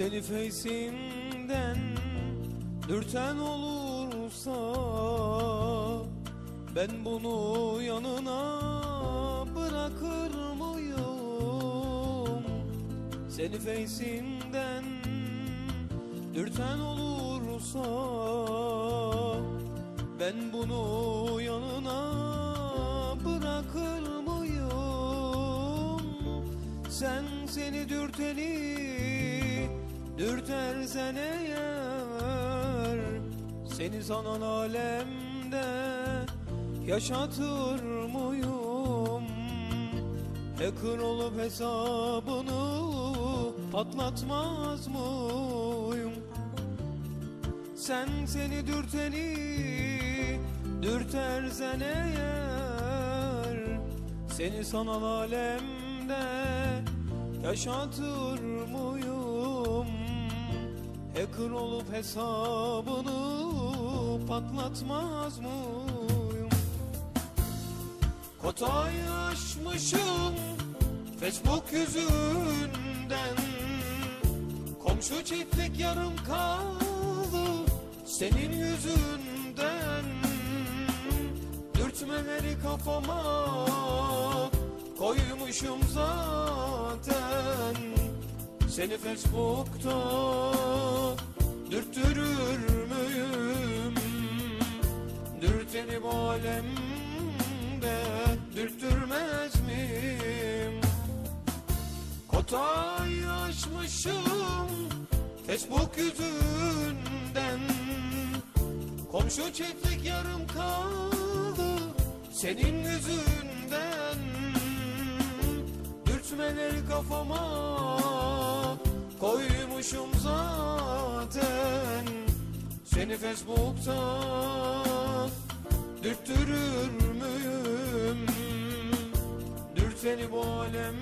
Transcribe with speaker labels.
Speaker 1: Seni feysinden dürten olursa Ben bunu yanına bırakır mıyım? Seni feysinden dürten olursa Ben bunu yanına bırakır mıyım? Sen seni dürteni dürtersen eğer Seni sanan alemde yaşatır mıyım? Hacker olup hesabını patlatmaz mıyım? Sen seni dürteni dürtersen eğer Seni sanal alemde yaşatır mıyım? Hacker olup hesabını patlatmaz mıyım? Kotayı aşmışım Facebook yüzünden. Komşu çiftlik yarım kaldı senin yüzünden. Dürtmeleri kafama koymuşum zaten. Seni Facebook'ta alemde dürttürmez miyim? Kotayı aşmışım Facebook yüzünden. Komşu çiftlik yarım kaldı Senin yüzünden. Dürtmeleri kafama Koymuşum zaten. Seni Facebook'ta Dürteni bu alem